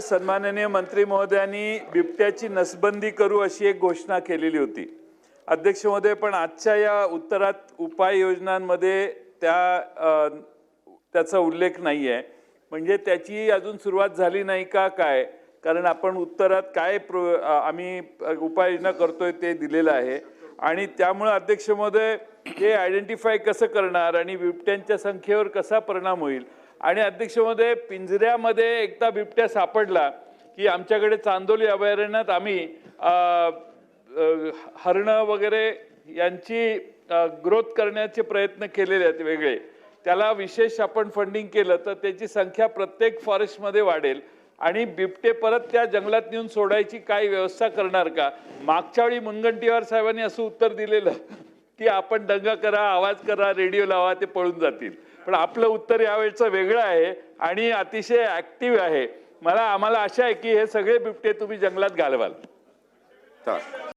सन्माननीय मंत्री महोदयांनी बिबट्याची नसबंदी करू अशी एक घोषणा केलेली होती. अध्यक्ष महोदय पण आजच्या या उत्तरात उपाययोजनांमध्ये त्या त्याचा उल्लेख नाही आहे म्हणजे त्याची अजून सुरुवात झाली नाही का काय? कारण आपण उत्तरात काय प्रो आम्ही उपाययोजना करतोय ते दिलेलं आहे. आणि त्यामुळं अध्यक्ष महोदय हे आयडेंटिफाय कसं करणार आणि बिबट्यांच्या संख्येवर कसा परिणाम होईल? आणि अध्यक्षमध्ये पिंजऱ्यामध्ये एकदा बिबट्या सापडला की आमच्याकडे चांदोली अभयारण्यात आम्ही हरणं वगैरे यांची ग्रोथ करण्याचे प्रयत्न केलेले आहेत वेगळे. त्याला विशेष आपण फंडिंग केलं तर त्याची संख्या प्रत्येक फॉरेस्टमध्ये वाढेल. आणि बिबटे परत त्या जंगलात नेऊन सोडायची काय व्यवस्था करणार का? मागच्या वेळी मुनगंटीवार साहेबांनी असं उत्तर दिलेलं की आपण दंगा करा आवाज करा रेडिओ लावा ते पळून जातील. पण आपलं उत्तर यावेळचं वेगळं आहे आणि अतिशय ऍक्टिव्ह आहे. मला आम्हाला आशा आहे की हे सगळे बिबटे तुम्ही जंगलात घालवाल. चला